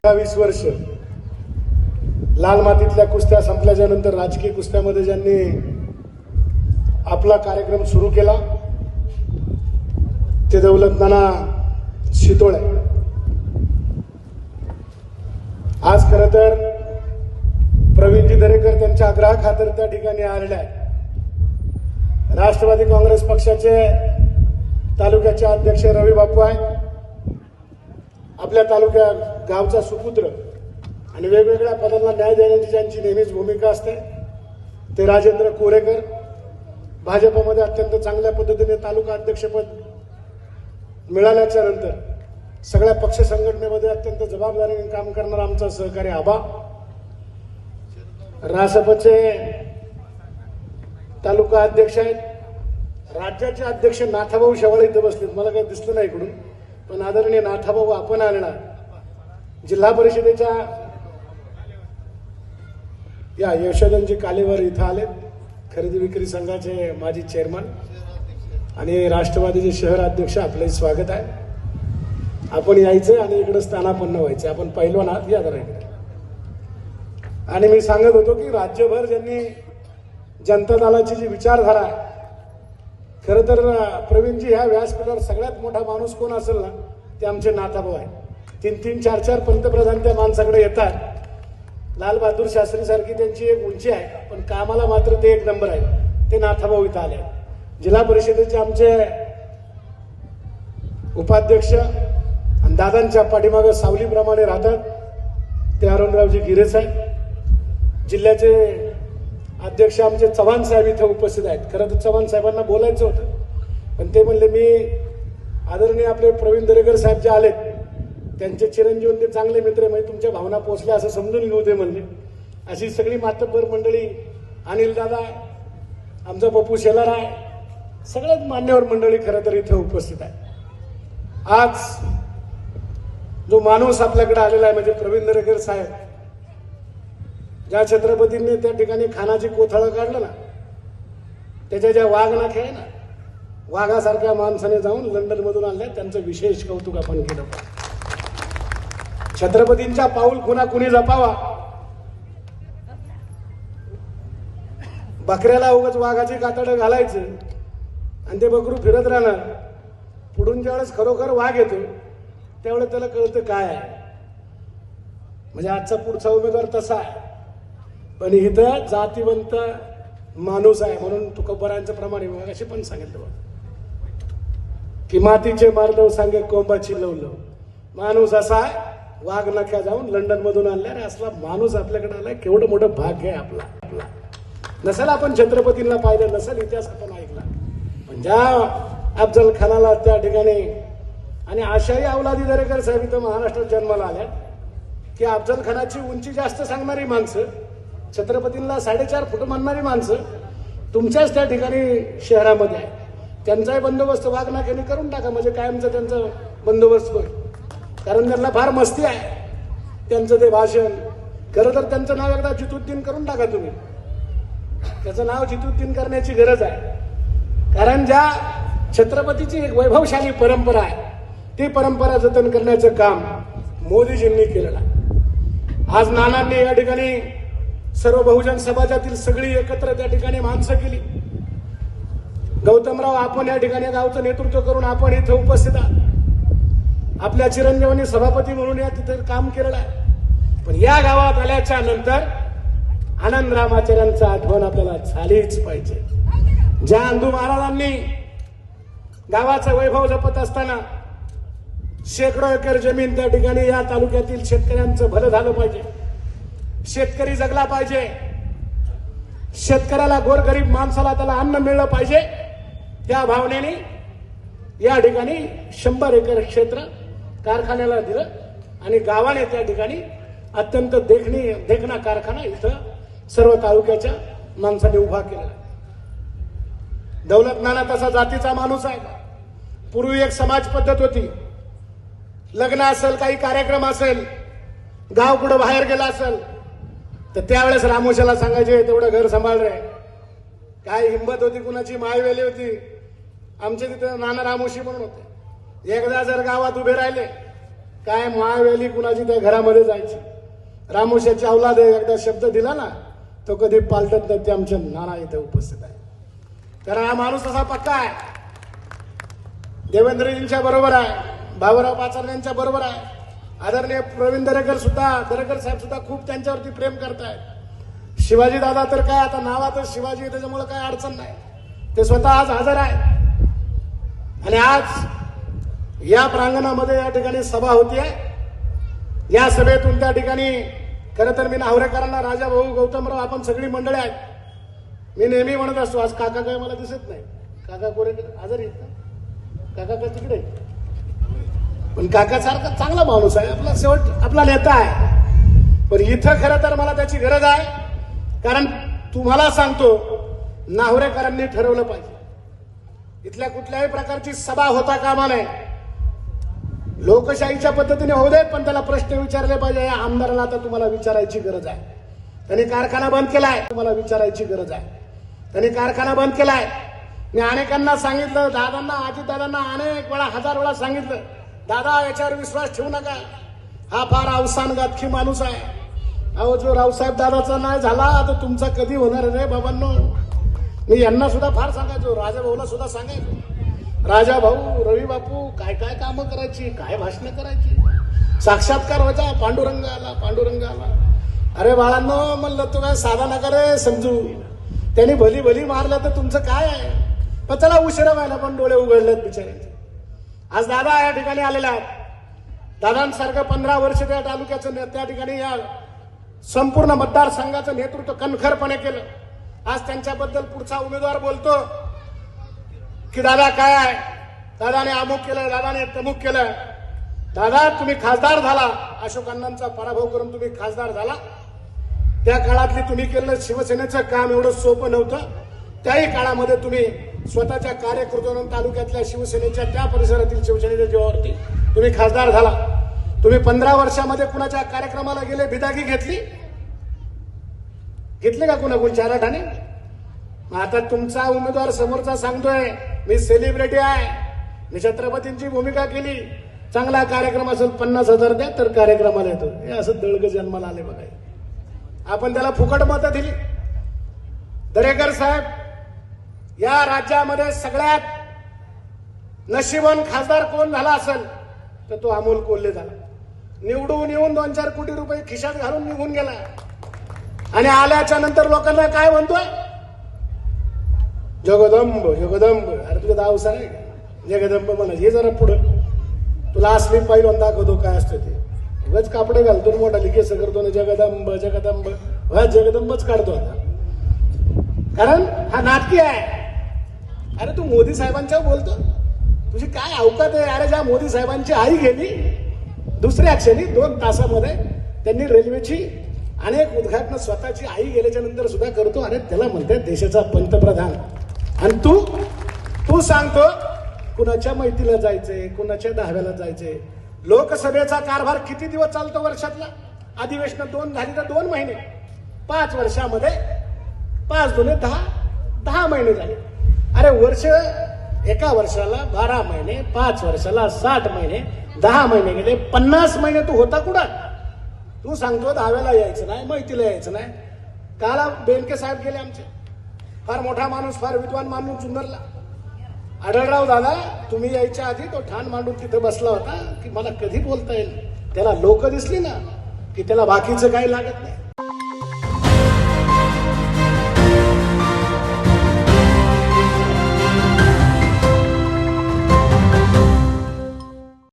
अठ्ठावीस वर्ष लाल मातीतल्या कुस्त्या संपल्याच्या नंतर राजकीय कुस्त्यामध्ये ज्यांनी आपला कार्यक्रम सुरू केला ते दौलत नाना शितोळे. आज खर तर प्रवीणजी दरेकर त्यांच्या आग्रहाखातर त्या ठिकाणी आलेल्या राष्ट्रवादी काँग्रेस पक्षाचे तालुक्याचे अध्यक्ष रवी बापू आहे आपल्या तालुक्यात गावचा सुपुत्र आणि वेगवेगळ्या पदांना न्याय देण्याची ज्यांची नेहमीच भूमिका असते ते राजेंद्र कोरेकर भाजपमध्ये अत्यंत चांगल्या पद्धतीने तालुका अध्यक्षपद मिळाल्याच्या नंतर सगळ्या पक्ष संघटनेमध्ये अत्यंत जबाबदारीने काम करणारा आमचा सहकारी आबा रासपचे तालुका अध्यक्ष आहेत. राज्याचे अध्यक्ष नाथाभाऊ शेवाळे इथं बसलेत. मला काही दिसलं नाही इकडून पण आदरणीय नाथाभाऊ आपण आलेला जिल्हा परिषदेच्या या यशोदनजी कालेवर इथं आले खरेदी विक्री संघाचे माजी चेअरमन आणि राष्ट्रवादीचे शहर अध्यक्ष आपले स्वागत आहे. आपण यायचं आणि इकडे स्थानापन्न व्हायचं आपण पहिलवान आहात. या जरा इकडे. आणि मी सांगत होतो की राज्यभर ज्यांनी जनता दलाची जी विचारधारा आहे खरं तर प्रवीणजी ह्या व्यासपीठावर सगळ्यात मोठा माणूस कोण असेल ना ते आमचे नाताभाऊ आहे तीन तीन चार चार पंतप्रधान त्या माणसाकडे येतात. लाल बहादूर शास्त्री सारखी त्यांची एक उंची आहे पण कामाला मात्र ते एक नंबर आहे ते नाथाभाऊ इथं आले आहेत. जिल्हा परिषदेचे आमचे उपाध्यक्ष आणि दादांच्या पाठीमागे सावलीप्रमाणे राहतात. ते अरुणरावजी गिरे साहेब. जिल्ह्याचे अध्यक्ष आमचे चव्हाण साहेब इथं उपस्थित आहेत. खरं तर चव्हाण साहेबांना बोलायचं होतं. पण ते म्हणले मी आदरणीय आपले प्रवीण दरेकर साहेब जे आलेत त्यांचे चिरंजीवन ते चांगले मित्र म्हणजे तुमच्या भावना पोचल्या असं समजून घेऊ दे म्हणले. अशी सगळी मातब्बर मंडळी अनिल दादा आमचा पप्पू शेलार आहे. सगळ्यात मान्यवर मंडळी खरं तर इथे उपस्थित आहे आज जो माणूस आपल्याकडे आलेला आहे म्हणजे प्रवीण दरेकर साहेब ज्या छत्रपतींनी त्या ठिकाणी खानाची कोथळं काढलं ना त्याच्या ज्या वाघ नाखे आहे ना वाघासारख्या माणसाने जाऊन लंडनमधून आणल्या त्यांचं विशेष कौतुक आपण केलं छत्रपतींचा पाऊल कुणा कुणी जपावा? बकऱ्याला उगाच वाघाची कातडं घालायचं आणि ते बकरू फिरत राहणार. पुढून ज्यावेळेस खरोखर वाघ येतो त्यावेळेस त्याला कळतं काय आहे. म्हणजे आजचा पुढचा उमेदवार तसा आहे. पण इथं जातीवंत माणूस आहे म्हणून तुकोबरांचं प्रमाणे असे पण सांगितलं बघ. की मातीचे मारदव सांगे कोंबाची लवलव. माणूस असा आहे वाघ नख्या जाऊन लंडन मधून आणल्या रे असला माणूस आपल्याकडे आलाय केवढं मोठं भाग्य आहे आपला. आपला. नसेल आपण छत्रपतींना पाहिलं नसेल इतिहास आपण ऐकला. पण ज्या अफजल खानाला त्या ठिकाणी आणि आशाही अवलादी दरेकर साहेब इथं महाराष्ट्रात जन्माला आल्या की अफजल खानाची उंची जास्त सांगणारी माणसं छत्रपतींना साडेचार फूट मानणारी माणसं तुमच्याच त्या ठिकाणी शहरामध्ये आहे त्यांचाही बंदोबस्त वाघनाक्याने करून टाका म्हणजे कायमचा त्यांचा बंदोबस्त होईल. कारण त्यांना फार मस्ती आहे. त्यांचं ते भाषण. खरं तर त्यांचं नाव एकदा जितुद्दीन करून टाका तुम्ही. त्याचं नाव जितुद्दीन करण्याची गरज आहे. कारण ज्या छत्रपतीची एक वैभवशाली परंपरा आहे ती परंपरा जतन करण्याचं काम मोदीजींनी केलेलं आहे. आज नानांनी या ठिकाणी सर्व बहुजन समाजातील सगळी एकत्र त्या ठिकाणी माणसं केली. गौतमराव आपण या ठिकाणी गावचं नेतृत्व करून आपण इथं उपस्थित आहात. आपल्या चिरंजीवांनी सभापती म्हणून या तिथे काम केलेलं आहे. पण या गावात आल्याच्यानंतर आनंद रामाचार्यांचा आठवण आपल्याला झालीच पाहिजे. ज्या अंधू महाराजांनी गावाचं वैभव जपत असताना शेकडो एकर जमीन त्या ठिकाणी या तालुक्यातील शेतकऱ्यांचं भलं झालं पाहिजे. शेतकरी जगला पाहिजे. शेतकऱ्याला गोरगरीब माणसाला त्याला अन्न मिळलं पाहिजे. या भावनेने या ठिकाणी शंभर एकर क्षेत्र कारखान्याला दिलं आणि गावाने त्या ठिकाणी अत्यंत देखणी देखणा कारखाना इथं सर्व तालुक्याच्या माणसाने उभा केला दौलत नाना तसा जातीचा माणूस आहे पूर्वी एक समाज पद्धत होती. लग्न असेल काही कार्यक्रम असेल गाव कुठं बाहेर गेला असेल तर त्यावेळेस रामोशाला सांगायचे तेवढं घर सांभाळ रे. काय हिंमत होती कुणाची? मायवेली होती. आमचे तिथं नाना रामोशी म्हणून होते. एकदा जर गावात उभे राहिले काय महावेली कुणाची त्या घरामध्ये जायची? रामोशाची अवलाद एकदा शब्द दिला ना तो कधी पालटत नाही ते आमच्या नाना इथे उपस्थित आहे तर हा माणूस तसा पक्का आहे. देवेंद्रजींच्या बरोबर आहे बाबूराव पाचारण्यांच्या बरोबर आहे. आदरणीय प्रवीण दरेकर सुद्धा दरेकर साहेब सुद्धा खूप त्यांच्यावरती प्रेम करतायत. शिवाजी दादा तर काय आता नावातच शिवाजी त्याच्यामुळे काय अडचण नाही. ते स्वतः आज हजर आहे आणि आज या प्रांगणामध्ये या ठिकाणी सभा होती आहे या सभेतून त्या ठिकाणी खरं तर मी नावरेकरांना राजा भाऊ गौतमराव आपण सगळी मंडळी आहेत. मी नेहमी म्हणत असतो आज काका काय मला दिसत नाही. काका कोरे आजारी आहेत का? काका काय तिकडे पण काका सारखा चांगला माणूस आहे आपला शेवट आपला नेता आहे. पण इथं खरं तर मला त्याची गरज आहे. कारण तुम्हाला सांगतो नावरेकरांनी ठरवलं पाहिजे. इथल्या कुठल्याही प्रकारची सभा होता कामा नये. लोकशाहीच्या पद्धतीने होऊ देत पण त्याला प्रश्न विचारले पाहिजे. या आमदाराला आता तुम्हाला विचारायची गरज आहे. त्यांनी कारखाना बंद केलाय तुम्हाला विचारायची गरज आहे. त्यांनी कारखाना बंद केलाय. मी अनेकांना सांगितलं दादांना आजीदादांना अनेक वेळा हजार वेळा सांगितलं दादा याच्यावर विश्वास ठेवू नका. हा फार अवसान गातखी माणूस आहे. अहो जो रावसाहेब दादाचा नाही झाला तर तुमचा कधी होणार रे बाबांनो? मी यांना सुद्धा फार सांगायचो राजाभाऊला सुद्धा सांगायचो. राजा भाऊ रवी बापू काय काय कामं करायची काय भाषणं करायची? साक्षात्कार व्हायचा पांडुरंग आला पांडुरंग आला. अरे बाळांनो म्हणलं तू काय साधा नका रे समजू. त्यांनी भली भली मारलं तर तुमचं काय आहे? पण चला उशिरा व्हायला पण डोळे उघडलेत बिचाऱ्यांचे आज दादा या ठिकाणी आलेला आहेत. दादांसारखं पंधरा वर्ष त्या तालुक्याचं ने- त्या ठिकाणी या संपूर्ण मतदारसंघाचं नेतृत्व कणखरपणे केलं. आज त्यांच्याबद्दल पुढचा उमेदवार बोलतो. की दादा काय आहे? दादाने अमुक केलं दादाने तमुक केलं. दादा तुम्ही खासदार झाला. अशोक अण्णांचा पराभव करून तुम्ही खासदार झाला. त्या काळातली तुम्ही केलेलं शिवसेनेचं काम एवढं सोपं नव्हतं. त्याही काळामध्ये तुम्ही स्वतःच्या कार्यकर्त्यांना तालुक्यातल्या शिवसेनेच्या त्या परिसरातील शिवसेनेच्या जीवावरती तुम्ही खासदार झाला. तुम्ही पंधरा वर्षामध्ये कुणाच्या कार्यक्रमाला गेले बिदागी घेतली? घेतले का कुणा कोण चार ठाणे आता तुमचा उमेदवार समोरचा सांगतोय मी सेलिब्रिटी आहे. मी छत्रपतींची भूमिका केली. चांगला कार्यक्रम असेल पन्नास हजार द्या तर कार्यक्रमाला येतो. हे असं दळग जन्माला आले बघा. आपण त्याला फुकट मतं दिली. दरेकर साहेब या राज्यामध्ये सगळ्यात नशिबन खासदार कोण झाला असेल तर तो अमोल कोल्हे झाला. निवडून येऊन दोन चार कोटी रुपये खिशात घालून निघून गेला. आणि आल्याच्यानंतर लोकांना काय म्हणतोय? जगदंब जगदंब अरे तुझं दाव सांग जगदंब म्हणा हे जरा पुढं. तुला असली पाहिजे दाखवतो काय असतं ते. उगाच कापडे घालतो मोठा लिकेस करतो ना जगदंब जगदंब. हा जगदंबच काढतो आता. कारण हा नाटकी आहे. अरे तू मोदी साहेबांच्या बोलतो? तुझी काय अवकात आहे? अरे ज्या मोदी साहेबांची आई गेली दुसऱ्या क्षणी दोन तासामध्ये त्यांनी रेल्वेची अनेक उद्घाटन स्वतःची आई गेल्याच्यानंतर सुद्धा करतो. अरे त्याला म्हणतात देशाचा पंतप्रधान. आणि तू? तू सांगतो कुणाच्या मैतीला जायचंय कुणाच्या दहाव्याला जायचंय? लोकसभेचा कारभार किती दिवस चालतो वर्षातला? अधिवेशन दोन झाली तर दोन महिने. पाच वर्षामध्ये पाच दोन दहा दहा महिने झाले. अरे वर्ष एका वर्षाला बारा महिने पाच वर्षाला साठ महिने दहा महिने गेले पन्नास महिने तू होता कुठं? तू सांगतो दहाव्याला यायचं नाही मैतीला यायचं नाही. काला बेनके साहेब गेले आमचे. फार मोठा माणूस फार विद्वान माणूस सुंदरला. आढळराव दादा तुम्ही यायच्या आधी तो ठाण मांडून तिथे बसला होता की मला कधी बोलता येईल? त्याला लोक दिसली ना की त्याला बाकीचं काही लागत नाही.